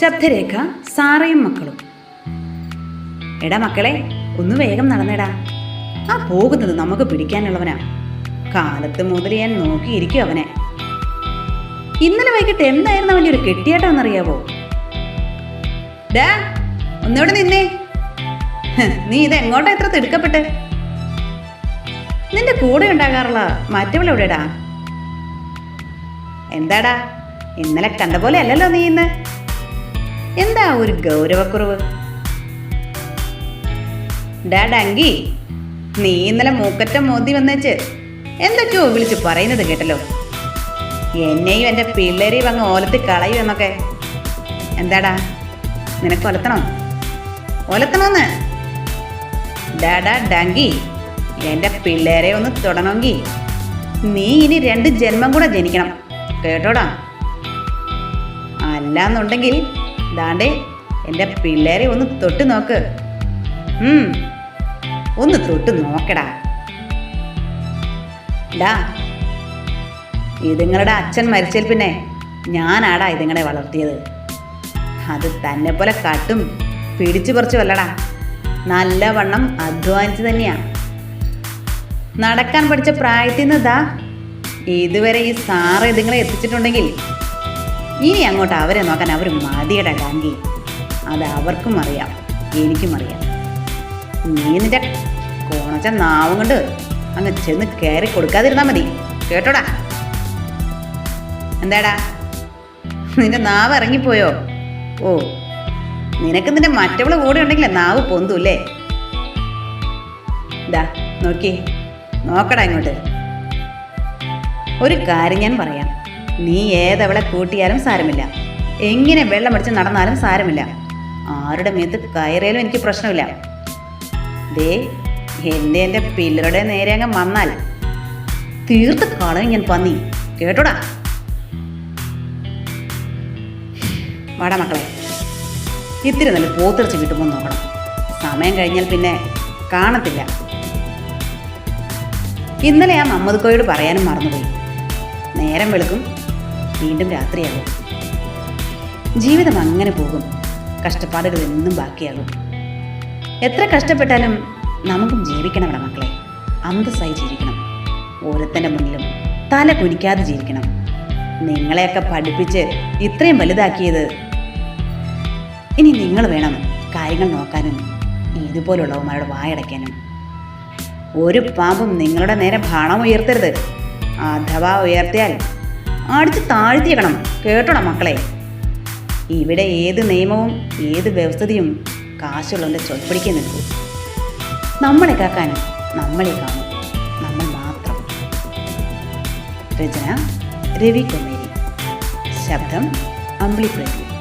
ശബ്ദരേഖ സാറയും മക്കളും. എടാ മക്കളെ ഒന്ന് വേഗം നടന്നേടാ. ആ പോകുന്നത് നമുക്ക് പിടിക്കാനുള്ളവനാ. കാലത്ത് മുതൽ ഞാൻ നോക്കിയിരിക്കും അവനെ. ഇന്നലെ വൈകിട്ട് എന്തായിരുന്നു അവന്റെ ഒരു കെട്ടിയേട്ടാന്നറിയാവോ ഡാ ഒന്നുകൂടെ നിന്നേ. നീ ഇത് എങ്ങോട്ടാ ഇത്ര തിടുക്കപ്പെട്ട്? നിന്റെ കൂടെ ഉണ്ടാകാറുള്ള മറ്റവളെവിടെടാ എന്താടാ ഇന്നലെ കണ്ട പോലെ അല്ലല്ലോ നീ ഇന്ന്. എന്താ ഒരു ഗൗരവക്കുറവ്? ഡാ ഡങ്കി നീ ഇന്നലെ മൂക്കറ്റം മോതി വന്നേച്ച്. എന്തൊക്കെയോ വിളിച്ച് പറയുന്നത് കേട്ടല്ലോ. എന്നെയും എന്റെ പിള്ളേരെയും അങ്ങ് ഓലത്തി കളയും എന്നൊക്കെ. എന്താടാ നിനക്ക് ഒലത്തണോ? ഒലത്തണോന്ന്? ഡാഡാ ഡാങ്കി എന്റെ പിള്ളേരെ ഒന്ന് തൊടണമെങ്കിൽ നീ ഇനി രണ്ട് ജന്മം കൂടെ ജനിക്കണം. കേട്ടോടാ? അല്ലാന്നുണ്ടെങ്കിൽ ദാണ്ടേ എന്റെ പിള്ളേരെ ഒന്ന് തൊട്ട് നോക്ക്. ഒന്ന് തൊട്ട് നോക്കടാ. ഡാ ഇതുങ്ങളുടെ അച്ഛൻ മരിച്ചതിൽ പിന്നെ ഞാനാടാ ഇതുങ്ങളെ വളർത്തിയത്. അത് തന്നെ പോലെ കട്ടും പിടിച്ചു പറിച്ചു വല്ലടാ നല്ലവണ്ണം അധ്വാനിച്ച് തന്നെയാ. നടക്കാൻ പഠിച്ച പ്രായത്തിൽ നിന്ന് ഇതാ ഇതുവരെ ഈ സാറ് ഇതുങ്ങളെ എത്തിച്ചിട്ടുണ്ടെങ്കിൽ ഇനി അങ്ങോട്ട് അവരെ നോക്കാൻ അവർ മതിയുടെ ഡാങ്കി അത് അവർക്കും അറിയാം. എനിക്കും അറിയാം. നീ നിന്റെ കോണച്ച നാവും കൊണ്ട് അങ്ങ് ചെന്ന് കയറി കൊടുക്കാതിരുന്നാ മതി. കേട്ടോടാ? എന്താടാ? നിന്റെ നാവ് ഇറങ്ങിപ്പോയോ? ഓ നിനക്ക് നിന്റെ മറ്റവൾ കൂടെ ഉണ്ടെങ്കിലേ നാവ് പൊന്തൂല്ലേ ഇതാ നോക്കി. നോക്കടാ ഇങ്ങോട്ട്. ഒരു കാര്യം ഞാൻ പറയാം. നീ ഏതവളെ കൂട്ടിയാലും സാരമില്ല. എങ്ങനെ വെള്ളമടിച്ച് നടന്നാലും സാരമില്ല. ആരുടെ മേത്ത് കയറിയാലും എനിക്ക് പ്രശ്നമില്ല. ദേ എന്റെ എന്റെ പില്ലറുടെ നേരെ അങ്ങ് വന്നാൽ. തീർത്ത് കളയും ഞാൻ പന്നി കേട്ടോടാ? വാടാ മക്കളെ. ഇത്തിരി നല്ല പോത്തിറച്ച് കിട്ടുമ്പോൾ നോക്കണം. സമയം കഴിഞ്ഞാൽ പിന്നെ കാണത്തില്ല. ഇന്നലെ ആ മമ്മദ് കോയോട് പറയാനും മറന്നുപോയി. നേരം വെളുക്കും വീണ്ടും രാത്രിയാകും ജീവിതം അങ്ങനെ പോകും. കഷ്ടപ്പാടുകൾ എന്നും ബാക്കിയാകും. എത്ര കഷ്ടപ്പെട്ടാലും നമുക്കും ജീവിക്കണം ഇവിടെ മക്കളെ. അന്തസ്സായി ജീവിക്കണം. ഓരോരുത്തന്റെ മുന്നിലും തല കുനിക്കാതെ ജീവിക്കണം. നിങ്ങളെയൊക്കെ പഠിപ്പിച്ച് ഇത്രയും വലുതാക്കിയത് ഇനി നിങ്ങൾ വേണം കാര്യങ്ങൾ നോക്കാനും ഇതുപോലുള്ളവന്മാരുടെ വായടയ്ക്കാനും. ഒരു പാമ്പും നിങ്ങളുടെ നേരെ ഭാണം ഉയർത്തരുത്. അഥവാ ഉയർത്തിയാൽ അടിച്ച് താഴ്ത്തിയേക്കണം കേട്ടോണം മക്കളെ. ഇവിടെ ഏത് നിയമവും ഏത് വ്യവസ്ഥതയും കാശുള്ളവന്റെ ചൊൽപ്പടിക്ക് നിൽക്കൂ. നമ്മളെ കാക്കാൻ നമ്മളെ കാണും. നമ്മൾ മാത്രം. രചന രവി ശബ്ദം അമ്പിളി പ്രേമി